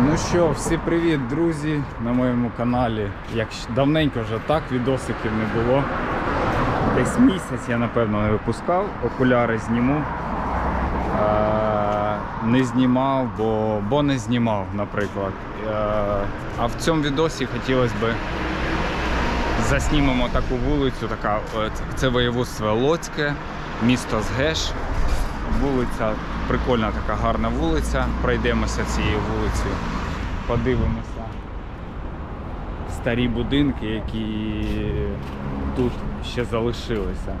Ну що, всі привіт, друзі, на моєму каналі. Як давненько вже так, відосиків не було. Десь місяць я напевно не випускав, окуляри зніму. Е, не знімав, бо, бо не знімав, наприклад. Е, а в цьому відосі хотілося б заснімемо таку вулицю, така, е, це воєводство Лоцьке, місто Згеш. Вулиця, прикольна така гарна вулиця. Пройдемося цією вулицею, подивимося старі будинки, які тут ще залишилися.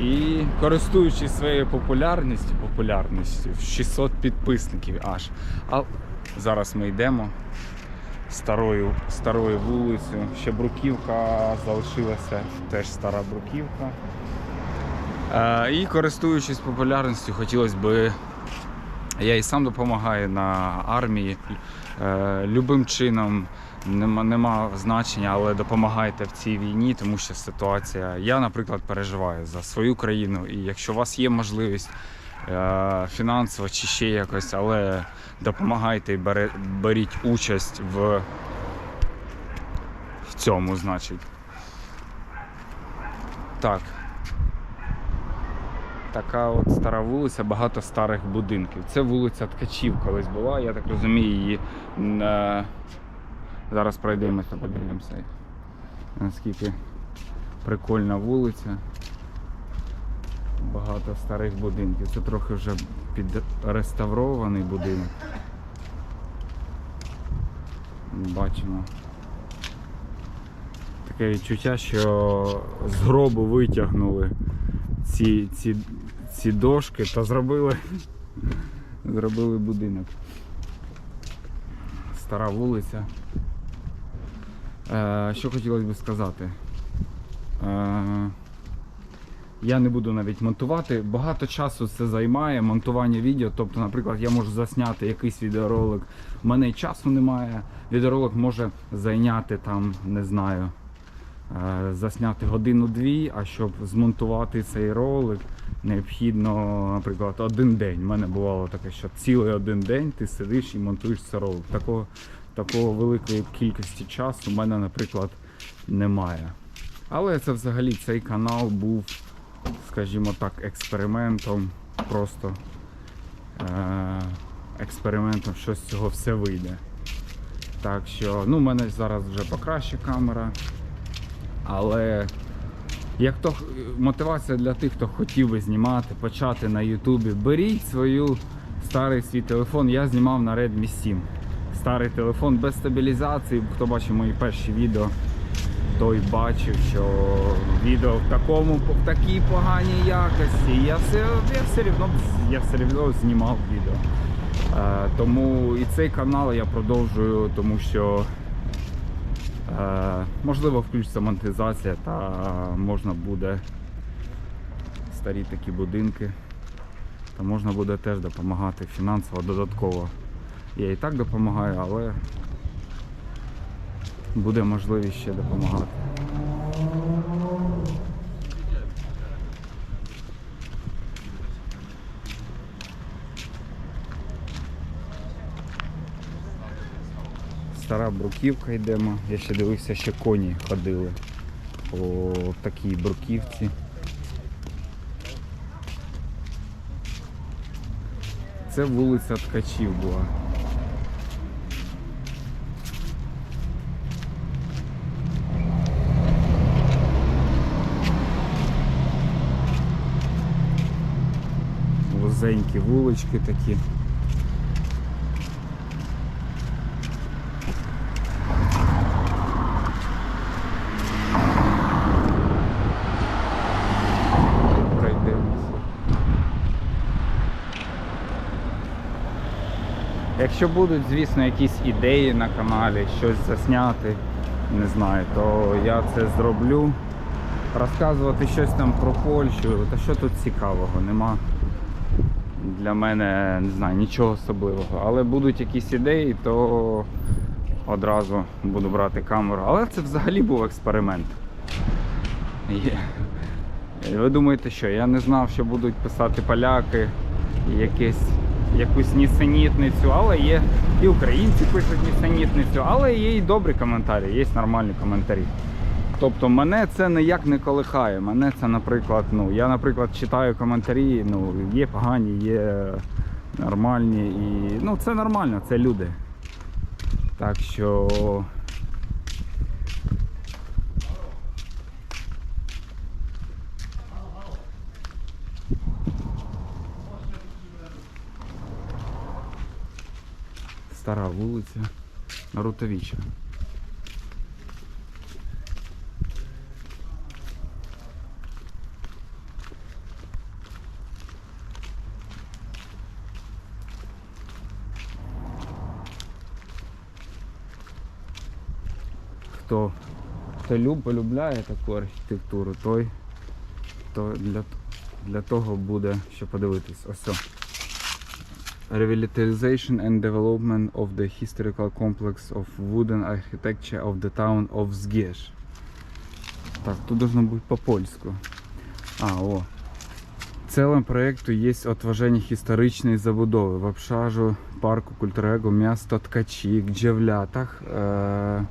І користуючись своєю популярністю, популярністю, в 600 підписників аж. А зараз ми йдемо старою, старою вулицею. Ще бруківка залишилася, теж стара бруківка. Е, І користуючись популярністю, хотілося б. Я і сам допомагаю на армії. Е, Любим чином нема, нема значення, але допомагайте в цій війні, тому що ситуація. Я, наприклад, переживаю за свою країну. І якщо у вас є можливість е, фінансово чи ще якось, але допомагайте і беріть участь в, в цьому, значить. Так. Така от стара вулиця, багато старих будинків. Це вулиця Ткачів колись була, я так розумію, її е, зараз пройдемося, подивимося. Наскільки прикольна вулиця. Багато старих будинків. Це трохи вже підреставрований будинок. Бачимо. Таке відчуття, що з гробу витягнули ці, ці, ці дошки та зробили, зробили будинок. Стара вулиця. Е, що хотілося б сказати? Е, я не буду навіть монтувати. Багато часу це займає монтування відео. Тобто, наприклад, я можу засняти якийсь відеоролик. У мене часу немає. Відеоролик може зайняти там, не знаю, засняти годину-дві, а щоб змонтувати цей ролик, необхідно, наприклад, один день. У мене бувало таке, що цілий один день ти сидиш і монтуєш цей ролик. Такого, такого великої кількості часу в мене, наприклад, немає. Але це взагалі цей канал був, скажімо так, експериментом. Просто е- експериментом, що з цього все вийде. Так що, ну, в мене зараз вже покраще камера. Але як то мотивація для тих, хто хотів би знімати, почати на Ютубі, беріть свою старий свій телефон. Я знімав на Redmi 7. Старий телефон без стабілізації. Хто бачив мої перші відео, той бачив, що відео в такому в такій поганій якості. Я все, я все рівно я все рівно знімав відео. Е, тому і цей канал я продовжую, тому що Можливо, включиться монетизація та можна буде старі такі будинки, та можна буде теж допомагати фінансово додатково. Я і так допомагаю, але буде можливість ще допомагати. Стара бруківка йдемо. Я ще дивився, ще коні ходили по такій бруківці. Це вулиця Ткачів була. Вузенькі вулички такі. пройдемося. Якщо будуть, звісно, якісь ідеї на каналі, щось засняти, не знаю, то я це зроблю. Розказувати щось там про Польщу, та що тут цікавого, нема для мене не знаю, нічого особливого. Але будуть якісь ідеї, то одразу буду брати камеру. Але це взагалі був експеримент. Є. Ви думаєте, що я не знав, що будуть писати поляки, і якесь якусь нісенітницю, але є і українці пишуть нісенітницю, але є і добрі коментарі, є нормальні коментарі. Тобто мене це ніяк не колихає. Мене це, наприклад, ну, я, наприклад, читаю коментарі, ну, є погані, є нормальні. І ну, це нормально, це люди. Так що. Стара вулиця Нарутовіча. Хто, хто люб, полюбляє таку архітектуру, той то для, для того буде що подивитись. Ось. Revitalization and development of the historical complex of wooden architecture of the town of Zgierz. Так, тут должно быть по-польську. А, о. Целом проекту є отваження історичної забудови в обшажу парку культурного міста Ткачі, в е,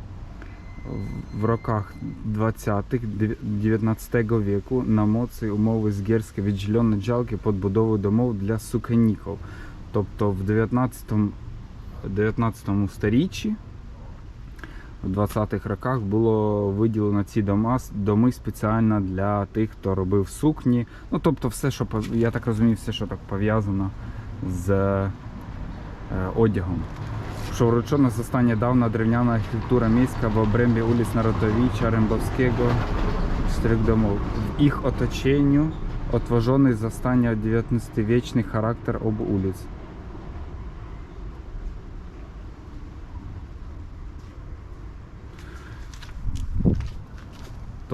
в роках 20-х 19 віку на моці умови згірське відділені джалки під будову домов для суканіків. Тобто в 19, 19 сторіччі, в 20-х роках було виділено ці дома, доми спеціально для тих, хто робив сукні. Ну, тобто, все, що я так розумію, все, що так пов'язано з е, одягом. Що вручено застання давна древняна архітектура міська в обрембі вулиць Народовіча, Рембовського, чотирьох домов. В їх оточенню отважений застання 19-вічний характер об улиць.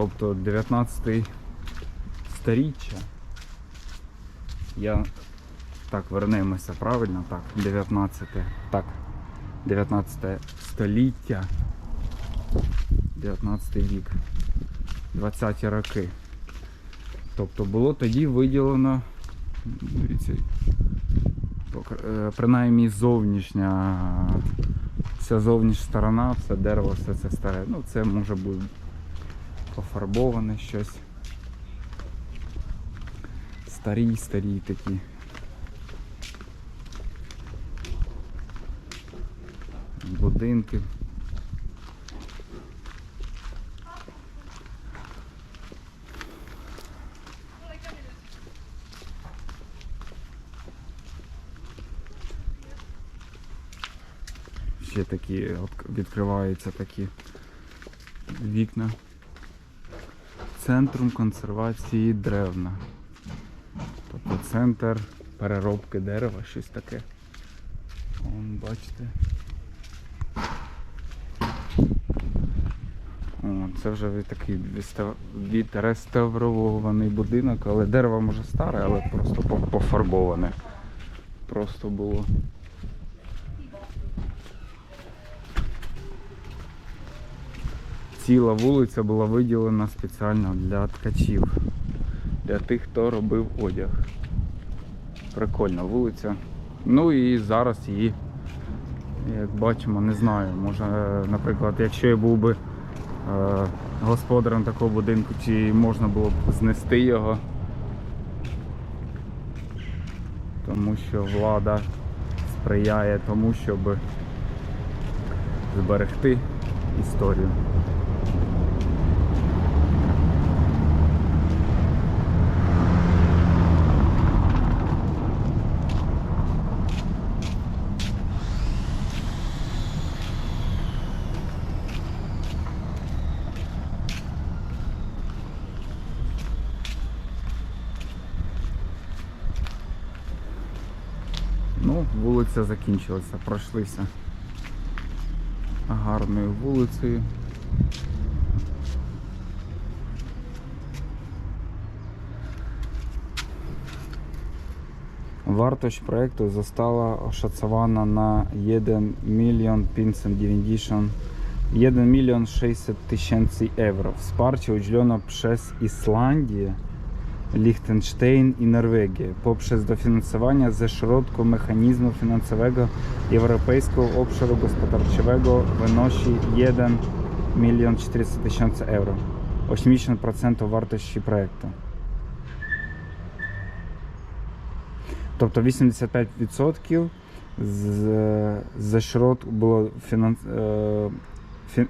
Тобто 19 сторіччя. Я так, вернемося правильно, так, 19, так, 19 століття, 19 вік, 20 роки. Тобто було тоді виділено, дивіться, е, принаймні зовнішня, вся зовнішня сторона, все дерево, все це старе. Ну це може бути пофарбоване щось. Старі, старі такі. Будинки. Ще такі відкриваються такі вікна. Центром консервації древна. Тобто центр переробки дерева, щось таке. Вон, бачите. Це вже такий відреставрований будинок, але дерево може старе, але просто пофарбоване. Просто було. Ціла вулиця була виділена спеціально для ткачів, для тих, хто робив одяг. Прикольна вулиця. Ну і зараз її, як бачимо, не знаю. Може, наприклад, якщо я був би е, господарем такого будинку, чи можна було б знести його. Тому що влада сприяє тому, щоб зберегти історію. Ну, вулиця закінчилася, пройшлися гарною вулицею. Wartość projektu została oszacowana na 1 milion 590 1 milion 600 tysięcy euro. Wsparcie udzielono przez Islandię Liechtenstein i Norwegię poprzez dofinansowanie ze środków mechanizmu finansowego Europejskiego Obszaru Gospodarczego wynosi 1 milion 400 tysięcy euro. 80% wartości проекту. Тобто 85% з, за środk було, фінанс, е, фі,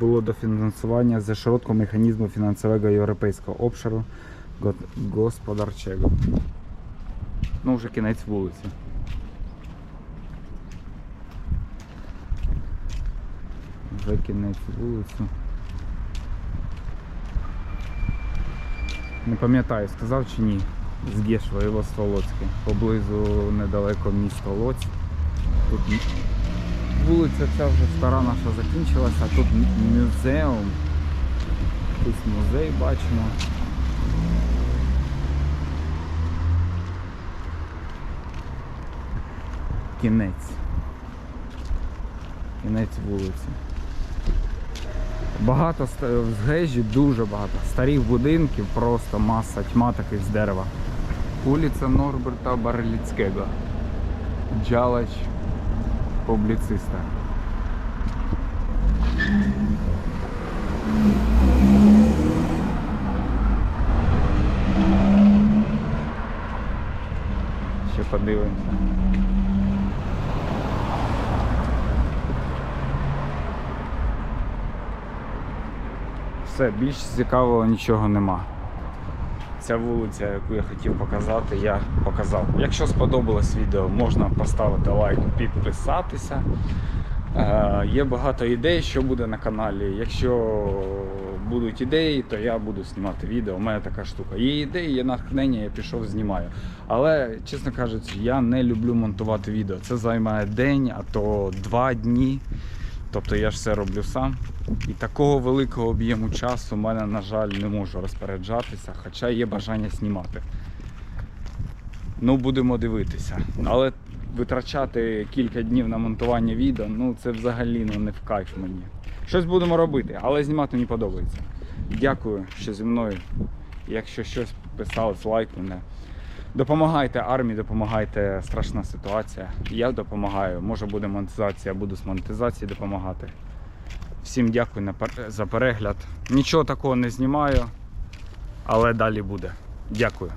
було дофінансування за środków механізму фінансового європейського обшару го- господарчого. Ну, вже кінець вулиці. Вже кінець вулиці. Не пам'ятаю, сказав чи ні. З Гешва, Іло-Столоцьке. Поблизу недалеко міста Лоць. Тут вулиця ця вже стара наша закінчилася, тут м- музеум. Тут музей бачимо. Кінець. Кінець вулиці. Багато в Згежі дуже багато. Старих будинків, просто маса, тьма таких з дерева. Вулиця Норберта Барліцького. Джалач публіциста. Ще подивимося. Все, більш цікавого нічого нема. Ця вулиця, яку я хотів показати, я показав. Якщо сподобалось відео, можна поставити лайк, підписатися. Е, є багато ідей, що буде на каналі. Якщо будуть ідеї, то я буду знімати відео. У мене така штука. Є ідеї, є натхнення, я пішов, знімаю. Але, чесно кажучи, я не люблю монтувати відео. Це займає день, а то два дні. Тобто я ж все роблю сам. І такого великого об'єму часу в мене, на жаль, не можу розпоряджатися, хоча є бажання знімати. Ну, будемо дивитися. Але витрачати кілька днів на монтування відео, ну це взагалі ну, не в кайф мені. Щось будемо робити, але знімати мені подобається. Дякую, що зі мною. Якщо щось писалось, лайк мене. Допомагайте армії, допомагайте страшна ситуація. Я допомагаю. Може буде монетизація, буду з монетизації допомагати. Всім дякую за перегляд. Нічого такого не знімаю, але далі буде. Дякую.